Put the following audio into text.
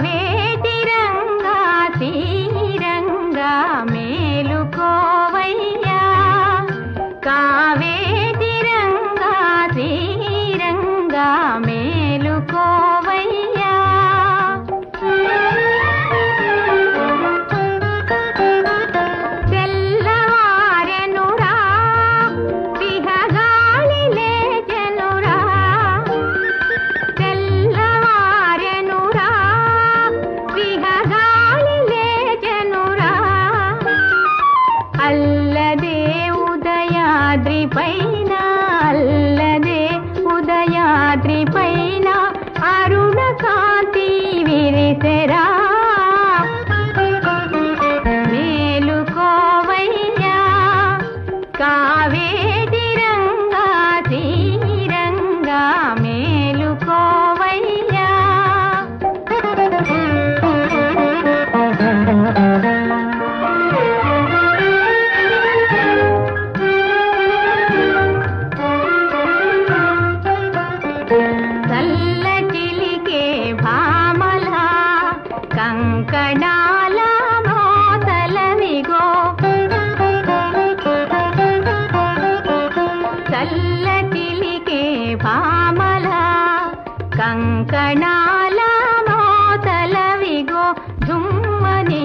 కావేటి రంగా తీరంగా మేలుకోవయ్యా. కావే విరిసెరా మేలుకోవయ్యా కా కల్లకిలికే భామల కంకణాల మోతల విగో జుమ్మనీ